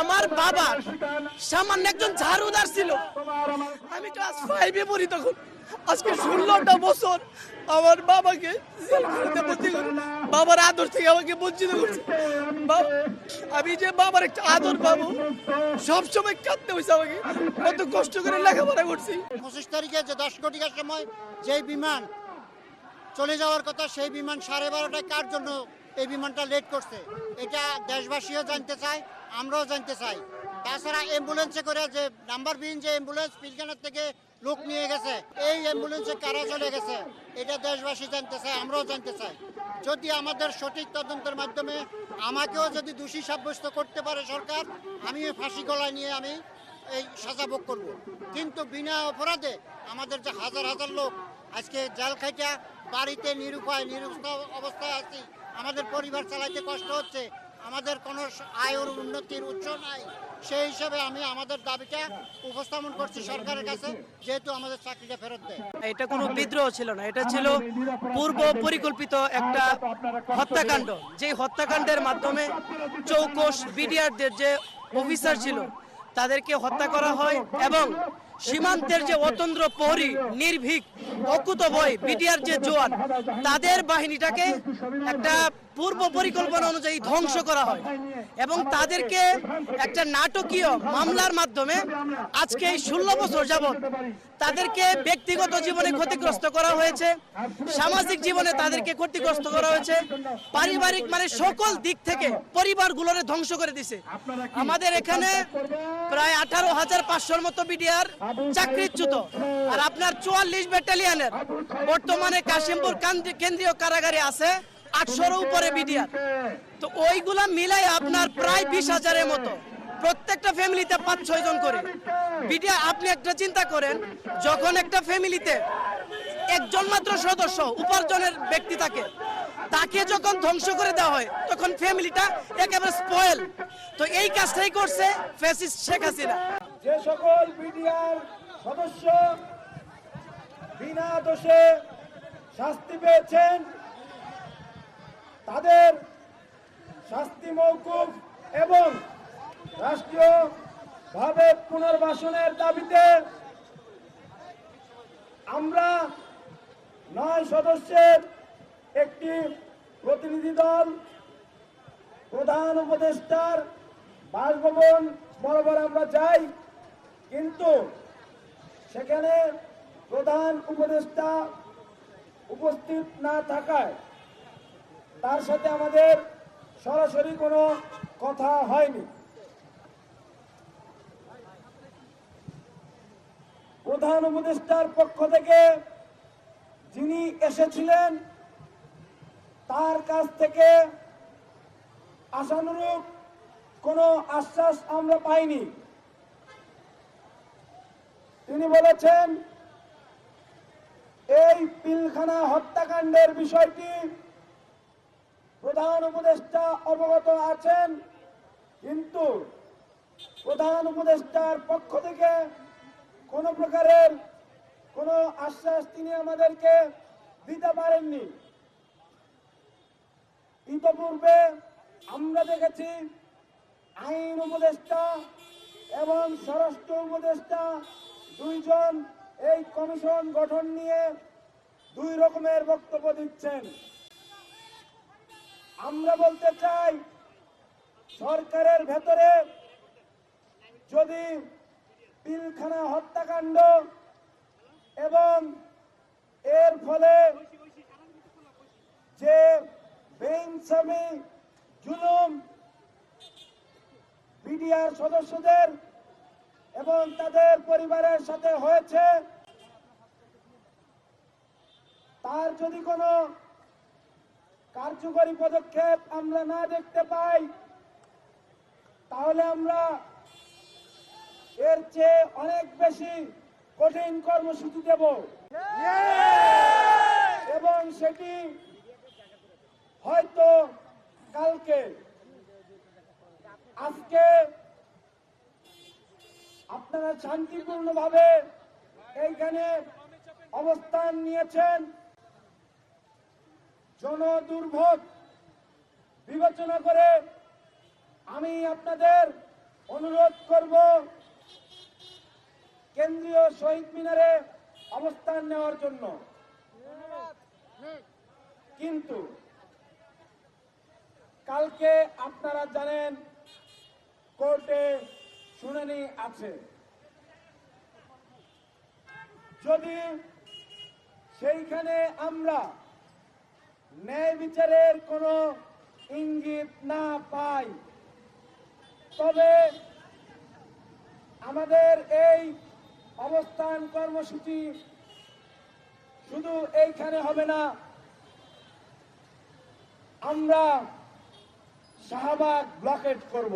আমার বাবা সামান্য একজন ঝাড়ুদার ছিল। আমি ক্লাস ফাইভে পড়ি তখন। আজকে ষোলোটা বছর আমার বাবাকে বাবার আদর থেকে আমাকে বঞ্চিত করছে। আমি যে বাবার একটা আদর পাবো, সবসময় কাঁদতে হয়েছে আমাকে। কত কষ্ট করে লেখাপড়া করছি। পঁচিশ তারিখে যে দশ কোটিকার সময় যেই বিমান চলে যাওয়ার কথা, সেই বিমান সাড়ে বারোটায় কার জন্য এই বিমানটা লেট করছে? এটা দেশবাসীও জানতে চায়। আমরাও জানতে চাই। তাছাড়া অ্যাম্বুলেন্সে করে যে নাম্বারবিহীন যে অ্যাম্বুলেন্স পিলখানার থেকে লোক নিয়ে গেছে, এই অ্যাম্বুলেন্সে কারা চলে গেছে, এটা দেশবাসী জানতে চায়, আমরাও জানতে চাই। যদি আমাদের সঠিক তদন্তের মাধ্যমে আমাকেও যদি দোষী সাব্যস্ত করতে পারে সরকার আমিও ফাঁসি গলায় নিয়ে আমি এই সাজা ভোগ করব। কিন্তু বিনা অপরাধে আমাদের যে হাজার হাজার লোক আজকে জেল খাইটা বাড়িতে নিরুপায়, নিরুস্ত অবস্থায় আছি, আমাদের পরিবার চালাইতে কষ্ট হচ্ছে আমাদের কোনো আয়ের উন্নতির উৎস নাই। সেই হিসাবে আমি আমাদের দাবিটা উপস্থাপন করছি সরকারের কাছে, যেহেতু আমাদের চাকরিটা ফেরত দেয়। এটা কোনো বিদ্রোহ ছিল না, এটা ছিল পূর্ব পরিকল্পিত একটা হত্যাকাণ্ড। যে হত্যাকাণ্ডের মাধ্যমে চৌকস বিডিআরদের যে অফিসার ছিল, তাদেরকে হত্যা করা হয় এবং সীমান্তের যে অতন্ত্র প্রহরী, নির্ভীক অকুত ভয় বিডিআর যে জোয়ান, তাদের বাহিনীটাকে একটা পূর্ব পরিকল্পনা অনুযায়ী ধ্বংস করা হয়। এবং তাদেরকে একটা নাটকীয় মামলার মাধ্যমে আজকে এই ষোলো বছর যাবৎ তাদেরকে ব্যক্তিগত জীবনে ক্ষতিগ্রস্ত করা হয়েছে, সামাজিক জীবনে তাদেরকে ক্ষতিগ্রস্ত করা হয়েছে, পারিবারিক মানে সকল দিক থেকে পরিবারগুলোরে ধ্বংস করে দিছে। আমাদের এখানে প্রায় আঠারো হাজার পাঁচশোর মতো বিডিআর চাকরিচ্যুত। আর আপনার চুয়াল্লিশ ব্যাটালিয়ানের বর্তমানে কাশিমপুর কেন্দ্রীয় কারাগারে আছে। আটশোর উপরে বিডিআর তো ওইগুলা মিলাই আপনার প্রায় বিশ হাজারের মতো। প্রত্যেকটা ফ্যামিলিতে পাঁচ ছয় জন করে। বিডিআ আপনি একটা চিন্তা করেন যখন একটা ফ্যামিলিতে একজন মাত্র সদস্য উপার্জনের ব্যক্তি থাকে তাকে যখন ধ্বংস করে দেওয়া হয় তখন ফ্যামিলিটা একেবারে স্পয়েল তো এই কাজটাই করছে ফ্যাসিস্ট শেখ হাসিনা। যে সকল বিডিআর সদস্য বিনা দোষে শাস্তি পেয়েছেন তাদের শাস্তি মৌকুফ এবং রাষ্ট্রীয় ভাবে পুনর্বাসনের দাবিতে আমরা নয় সদস্যের একটি প্রতিনিধি দল, প্রধান উপদেষ্টার বাসভবন বরাবর আমরা যাই, কিন্তু সেখানে প্রধান উপদেষ্টা উপস্থিত না থাকায় তার সাথে আমাদের সরাসরি কোনো কথা হয়নি। প্রধান উপদেষ্টার পক্ষ থেকে যিনি এসেছিলেন, তার কাছ থেকে আশানুরূপ কোনো আশ্বাস আমরা পাইনি। তিনি বলেছেন, এই পিলখানা হত্যাকাণ্ডের বিষয়টি প্রধান উপদেষ্টা অবগত আছেন, কিন্তু প্রধান উপদেষ্টার পক্ষ থেকে কোনো প্রকারের কোনো আশ্বাস তিনি আমাদেরকে দিতে পারেননি। ইতপূর্বে আমরা দেখেছি আইন উপদেষ্টা এবং স্বরাষ্ট্র উপদেষ্টা দুইজন এই কমিশন গঠন নিয়ে দুই রকমের বক্তব্য দিচ্ছেন। আমরা বলতে চাই, সরকারের ভেতরে যদি পিলখানা হত্যাকাণ্ড এবং এর ফলে যে বেইনসামি, জুলুম বিডিআর সদস্যদের এবং তাদের পরিবারের সাথে হয়েছে, তার যদি কোনো কার্যকরী পদক্ষেপ আমরা না দেখতে পাই, তাহলে আমরা এর চেয়ে অনেক বেশি কঠিন কর্মসূচি দেব। এবং সেটি হয়তো কালকে। আজকে আপনারা শান্তিপূর্ণভাবে এইখানে অবস্থান নিয়েছেন। জনদুর্ভোগ বিবেচনা করে আমি আপনাদের অনুরোধ করব, কেন্দ্রীয় শহীদ মিনারে অবস্থান নেওয়ার জন্য। কিন্তু কালকে আপনারা জানেন, কোর্টে শুনানি আছে। যদি সেইখানে আমরা ন্যায় বিচারের কোনো ইঙ্গিত না পাই। তবে আমাদের এই অবস্থান কর্মসূচি শুধু এইখানে হবে না, আমরা শাহবাগ ব্লকেট করব।